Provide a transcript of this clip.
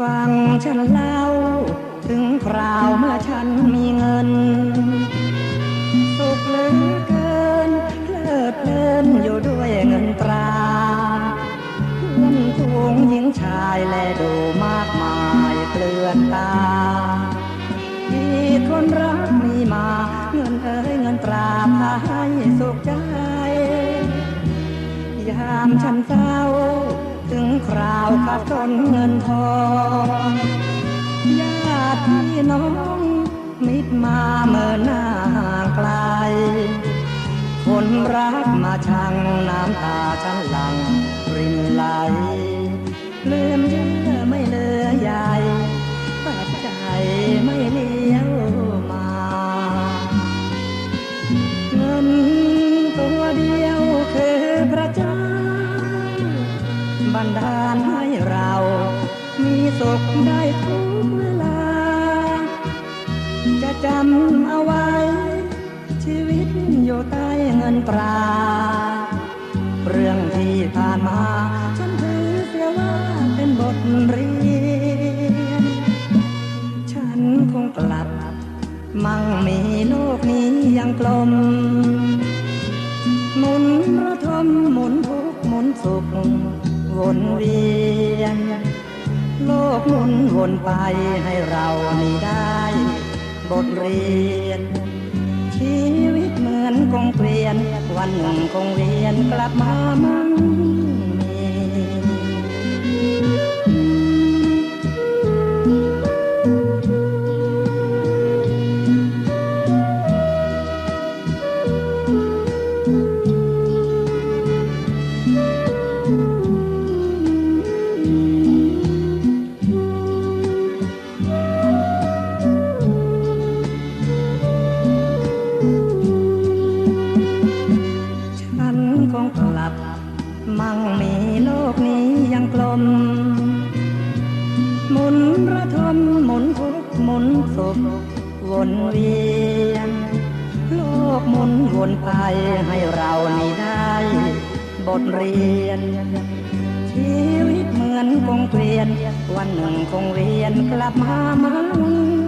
ฟังฉันเล่า ถึงคราวเมื่อฉันมีเงิน สุขเหลือเกินเพลิดเพลินอยู่ด้วยเงินตราเพื่อนฝูงหญิงชายแลดูมากมายเกลื่อนตาที่คนรักมีมา เงินเอ้ยเงินตราพาให้สุขใจ ยามฉันเศร้า คราวขับต้นเงินทองญาติพี่น้องมิตรมาเมื่อหน้าห่างไกล คนรักมาชังน้ำตาฉันหลังรินไหล บันดาลให้เรา มีสุขได้ทุกเวลา จะจำเอาไว้ ชีวิตอยู่ใต้เงินตรา เรื่องที่ผ่านมา ฉันถือเสียว่าเป็นบทเรียน ฉันคงกลับ มั่งมีโลกนี้ยังกลม หมุนระทมหมุนทุกหมุนสุข วนเวียน โลกหมุนวนไปให้เรานี่ได้ บทเรียน ชีวิตเหมือนคงเปลี่ยน วันหนึ่งคงเวียนกลับมามั่ง มหมุนระทมหมุนทุกข์หมุนศพวนเวียนโลกหมุนวนไปให้เรานี่ได้ บทเรียน ชีวิตเหมือนคงเปลี่ยน วันหนึ่งคงเวียนกลับมามาลุง